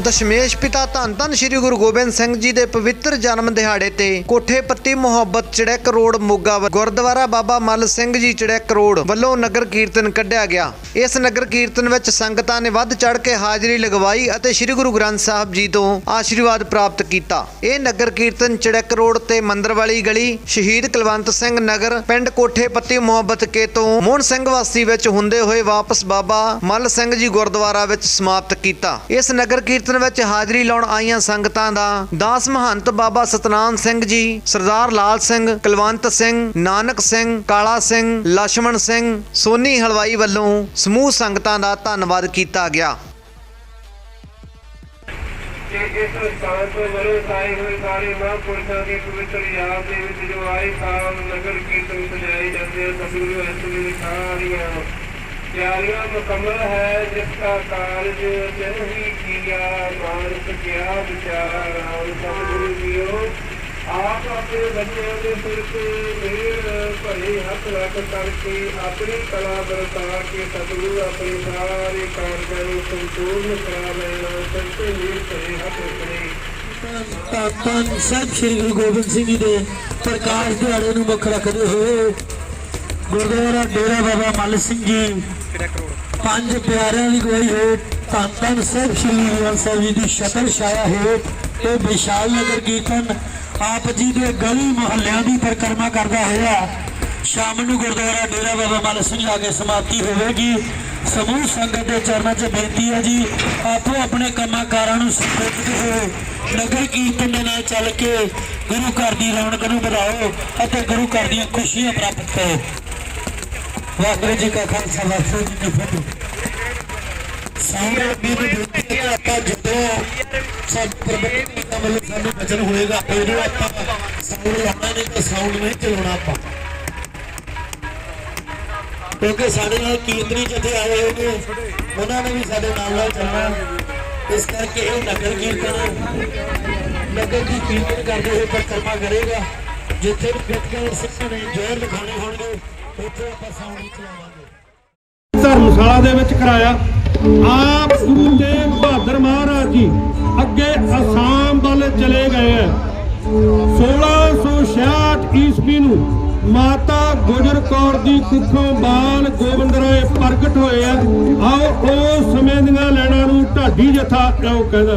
ਦਸ਼ਮੇਸ਼ ਪਿਤਾ ਧੰਨ ਧੰਨ ਸ੍ਰੀ ਗੁਰੂ ਗੋਬਿੰਦ ਸਿੰਘ ਜੀ ਦੇ ਪਵਿੱਤਰ ਜਨਮ ਦਿਹਾੜੇ ਤੇ ਕੋਠੇ ਪੱਤੀ ਮੁਹੱਬਤ ਚੜੈਕ ਰੋਡ ਮੋਗਾ ਗੁਰਦੁਆਰਾ ਬਾਬਾ ਮੱਲ ਸਿੰਘ ਜੀ ਚੜੈਕ ਰੋਡ ਵੱਲੋਂ ਨਗਰ ਕੀਰਤਨ ਕੱਢਿਆ ਗਿਆ। ਇਸ ਨਗਰ ਕੀਰਤਨ ਵਿੱਚ ਸੰਗਤਾਂ ਨੇ ਵੱਧ ਚੜ ਕੇ ਹਾਜ਼ਰੀ ਲਗਵਾਈ ਅਤੇ ਸ੍ਰੀ ਗੁਰੂ ਗ੍ਰੰਥ ਸਾਹਿਬ ਜੀ ਤੋਂ ਆਸ਼ੀਰਵਾਦ ਪ੍ਰਾਪਤ ਕੀਤਾ। ਇਹ ਨਗਰ ਕੀਰਤਨ ਚੜੈਕ ਰੋਡ ਤੇ ਮੰਦਰ ਵਾਲੀ ਗਲੀ, ਸ਼ਹੀਦ ਕੁਲਵੰਤ ਸਿੰਘ ਨਗਰ, ਪਿੰਡ ਕੋਠੇ ਪੱਤੀ ਮੁਹੱਬਤ ਕੇ ਤੋਂ ਮੋਹਨ ਸਿੰਘ ਵਾਸੀ ਵਿੱਚ ਹੁੰਦੇ ਹੋਏ ਵਾਪਸ ਬਾਬਾ ਮੱਲ ਸਿੰਘ ਜੀ ਗੁਰਦੁਆਰਾ ਵਿੱਚ ਸਮਾਪਤ ਕੀਤਾ। ਇਸ ਨਗਰ ਕੀਰਤਨ ਦਰਸ਼ਨ ਵਿੱਚ ਹਾਜ਼ਰੀ ਲਾਉਣ ਆਈਆਂ ਸੰਗਤਾਂ ਦਾ ਦਾਸ ਮਹੰਤ ਬਾਬਾ ਸਤਨਾਮ ਸਿੰਘ ਜੀ, ਸਰਦਾਰ ਲਾਲ ਸਿੰਘ, ਕਲਵੰਤ ਸਿੰਘ, ਨਾਨਕ ਸਿੰਘ, ਕਾਲਾ ਸਿੰਘ ਲక్ష్మణ ਸਿੰਘ, ਸੋਨੀ ਹਲਵਾਈ ਵੱਲੋਂ ਸਮੂਹ ਸੰਗਤਾਂ ਦਾ ਧੰਨਵਾਦ ਕੀਤਾ ਗਿਆ। ਤਿਆਰੀਆਂ ਮੁਕੰਮਲ ਹੈ, ਜਿਸ ਦਾ ਕਾਰਜ ਜਨ ਹੀ ਕੀਆ ਮਾਨਸ ਕਿਆ ਵਿਚਾਰ ਰਾਮ ਸਤਿਗੁਰੂ ਜੀਓ। ਆਪ ਆਪਣੇ ਬੱਚਿਆਂ ਦੇ ਸਿਰ ਤੇ ਮੇਰ ਭਰੇ ਹੱਥ ਰੱਖ ਕਰਕੇ ਆਪਣੀ ਕਲਾ ਵਰਤਾ ਕੇ ਸਤਿਗੁਰੂ ਆਪਣੇ ਸਾਰੇ ਕਾਰਜਾਂ ਨੂੰ ਸੰਪੂਰਨ ਕਰਾ ਲੈਣਾ, ਸਿਰ ਤੇ ਮੇਰ ਭਰੇ ਹੱਥ ਰੱਖਣੇ। ਤਾਂ ਤਾਂ ਸਾਹਿਬ ਸ੍ਰੀ ਗੁਰੂ ਗੋਬਿੰਦ ਸਿੰਘ ਜੀ ਦੇ ਪ੍ਰਕਾਸ਼ ਦਿਹਾੜੇ ਨੂੰ ਮੁੱਖ ਰੱਖਦੇ ਹੋਏ ਗੁਰਦੁਆਰਾ ਡੇਰਾ ਬਾਬਾ ਮੱਲ ਸਿੰਘ ਜੀ। ਪੰਜ ਪਿਆਰਿਆਂ ਦੀ ਗਵਾਹੀ ਹੇਠ ਧੰਨ ਧੰਨ ਸਾਹਿਬ ਸ੍ਰੀ ਗੁਰੂ ਗ੍ਰੰਥ ਸਾਹਿਬ ਜੀ ਦੀ ਸ਼ਕਲ ਛਾਇਆ ਹੇਠ ਇਹ ਵਿਸ਼ਾਲ ਨਗਰ ਕੀਰਤਨ ਆਪ ਜੀ ਦੇ ਗਲੀ ਮੁਹੱਲਿਆਂ ਦੀ ਪਰਿਕਰਮਾ ਕਰਦਾ ਹੋਇਆ ਸ਼ਾਮ ਨੂੰ ਗੁਰਦੁਆਰਾ ਡੇਰਾ ਬਾਬਾ ਮੱਲ ਸਿੰਘ ਆ ਕੇ ਸਮਾਪਤੀ ਹੋਵੇਗੀ। ਸਮੂਹ ਸੰਗਤ ਦੇ ਚਰਨਾਂ 'ਚ ਬੇਨਤੀ ਹੈ ਜੀ, ਆਪੋ ਆਪਣੇ ਕੰਮਾਂ ਕਾਰਾਂ ਨੂੰ ਸੰਪੂਰਨ ਹੋਏ ਨਗਰ ਕੀਰਤਨ ਦੇ ਨਾਲ ਚੱਲ ਕੇ ਗੁਰੂ ਘਰ ਦੀ ਰੌਣਕ ਨੂੰ ਵਧਾਓ ਅਤੇ ਗੁਰੂ ਘਰ ਦੀਆਂ ਖੁਸ਼ੀਆਂ ਪ੍ਰਾਪਤ ਕਰੋ। ਵਾਹਿਗੁਰੂ ਜੀ ਕਾ ਖਾਲਸਾ ਵਾਹਿਗੁਰੂ ਜੀ ਕੀ ਫਤਿਹ। ਸਾਰੇ ਵੀਰ ਬੇਨਤੀ ਹੈ ਆਪਾਂ ਜਦੋਂ ਸਭ ਪ੍ਰਬੰਧਕ ਵੱਲੋਂ ਸਾਨੂੰ ਵਚਨ ਹੋਏਗਾ, ਉਦੋਂ ਆਪਾਂ ਸਾਊਂਡ ਲਾਉਣਾ ਨਹੀਂ ਤਾਂ ਸਾਊਂਡ ਨਹੀਂ ਚਲਾਉਣਾ ਆਪਾਂ। ਕਿਉਂਕਿ ਸਾਡੇ ਨਾਲ ਕੀਰਤਨੀ ਜਥੇ ਆਏ ਹੋਏ ਨੇ, ਉਹਨਾਂ ਨੇ ਵੀ ਸਾਡੇ ਨਾਲ ਨਾਲ ਚੱਲਣਾ। ਇਸ ਕਰਕੇ ਇਹ ਨਗਰ ਕੀਰਤਨ, ਨਗਰ ਦੀ ਕੀਰਤਨ ਕਰਦੇ ਹੋਏ ਪਰਿਕਰਮਾ ਕਰੇਗਾ। ਜਿੱਥੇ ਵੀ ਗੱਤਕੇ ਸਿੱਖਾਂ ਨੇ ਜ਼ੋਰ ਦਿਖਾਉਣੇ ਹੋਣਗੇ ਉੱਥੇ ਆਪਾਂ ਸਾਊਂਡ ਨਹੀਂ ਚਲਾਵਾਂਗੇ ਧਰਮਸ਼ਾਲਾ ਦੇ ਵਿੱਚ ਕਰਾਇਆ। ਆਪ ਗੁਰੂ ਤੇਗ ਬਹਾਦਰ ਮਹਾਰਾਜ ਜੀ ਅੱਗੇ ਅਸਾਮ ਵੱਲ ਚਲੇ ਗਏ ਹੈ। 1666 ਈਸਵੀ ਨੂੰ ਮਾਤਾ ਗੁਜਰ ਕੌਰ ਦੀ ਕੁੱਖੋਂ ਬਾਲ ਗੋਬਿੰਦ ਰਾਏ ਪ੍ਰਗਟ ਹੋਏ ਆ। ਆਓ ਉਸ ਸਮੇਂ ਦੀਆਂ ਲੈਣਾ ਨੂੰ ਢਾਡੀ ਜਥਾ ਕਿਉਂ ਕਹਿੰਦਾ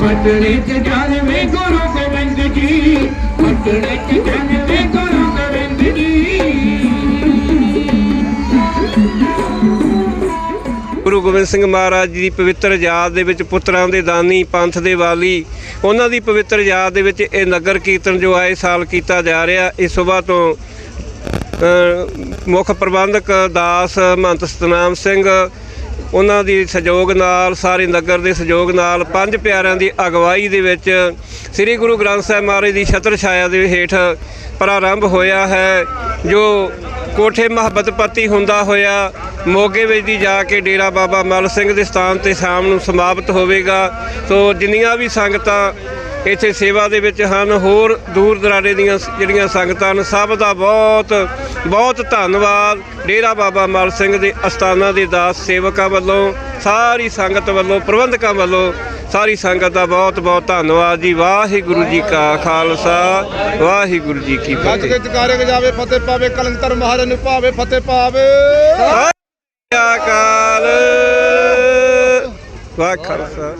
ਪਟੜੇ ਚ ਜਨਮੇ ਗੁਰੂ ਗੋਬਿੰਦ ਜੀ। ਪਟੜੇ ਚ ਜਨਮੇ ਗੋਬਿੰਦ ਸਿੰਘ ਮਹਾਰਾਜ ਜੀ ਦੀ ਪਵਿੱਤਰ ਯਾਦ ਦੇ ਵਿੱਚ ਪੁੱਤਰਾਂ ਦੇ ਦਾਨੀ, ਪੰਥ ਦੇ ਵਾਲੀ, ਉਹਨਾਂ ਦੀ ਪਵਿੱਤਰ ਯਾਦ ਦੇ ਵਿੱਚ ਇਹ ਨਗਰ ਕੀਰਤਨ ਜੋ ਆਏ ਸਾਲ ਕੀਤਾ ਜਾ ਰਿਹਾ ਇਸ ਸਵੇਰ ਤੋਂ ਮੁੱਖ ਪ੍ਰਬੰਧਕ ਦਾਸ ਮਹੰਤ ਸਤਨਾਮ ਸਿੰਘ, ਉਹਨਾਂ ਦੀ ਸਹਿਯੋਗ ਨਾਲ, ਸਾਰੇ ਨਗਰ ਦੇ ਸਹਿਯੋਗ ਨਾਲ, ਪੰਜ ਪਿਆਰਿਆਂ ਦੀ ਅਗਵਾਈ ਦੇ ਵਿੱਚ ਸ੍ਰੀ ਗੁਰੂ ਗ੍ਰੰਥ ਸਾਹਿਬ ਮਹਾਰਾਜ ਦੀ ਛਤਰ ਛਾਇਆ ਦੇ ਹੇਠ ਪ੍ਰਾਰੰਭ ਹੋਇਆ ਹੈ, ਜੋ ਕੋਠੇ ਮੁਹੱਬਤਪਤੀ ਹੁੰਦਾ ਹੋਇਆ ਮੋਗੇ ਵਿੱਚ ਦੀ ਜਾ ਕੇ ਡੇਰਾ ਬਾਬਾ ਮਲ ਸਿੰਘ ਦੇ ਸਥਾਨ ਤੇ ਸ਼ਾਮ ਨੂੰ ਸਮਾਪਤ ਹੋਵੇਗਾ। ਸੋ ਜਿੰਨੀਆਂ ਵੀ ਸੰਗਤਾਂ ਇੱਥੇ ਸੇਵਾ ਦੇ ਵਿੱਚ ਹਨ, ਹੋਰ ਦੂਰ ਦਰਾਡੇ ਦੀਆਂ ਸ- ਜਿਹੜੀਆਂ ਸੰਗਤਾਂ ਹਨ, ਸਭ ਦਾ ਬਹੁਤ ਬਹੁਤ ਧੰਨਵਾਦ। ਡੇਰਾ ਬਾਬਾ ਮਲ ਸਿੰਘ ਦੇ ਅਸਥਾਨਾਂ ਦੇ ਦਾਸ ਸੇਵਕਾਂ ਵੱਲੋਂ ਸਾਰੀ ਸੰਗਤ ਵੱਲੋਂ ਪ੍ਰਬੰਧਕਾਂ ਵੱਲੋਂ ਸਾਰੀ ਸੰਗਤ ਦਾ ਬਹੁਤ ਬਹੁਤ ਧੰਨਵਾਦ ਜੀ। ਵਾਹਿਗੁਰੂ ਜੀ ਕਾ ਖਾਲਸਾ ਵਾਹਿਗੁਰੂ ਜੀ ਕੀ ਫਤਿਹ। ਕੇ ਜਕਾਰੇ ਗਜਾਵੇ ਫਤਿਹ ਪਾਵੇ ਕਲੰਦਰ ਮਹਾਰਾਜ ਨੂੰ ਭਾਵੇ ਫਤਿਹ ਪਾਵੇ। ਸਤਿ ਅਕਾਲ। ਵਾਹ ਖਾਲਸਾ।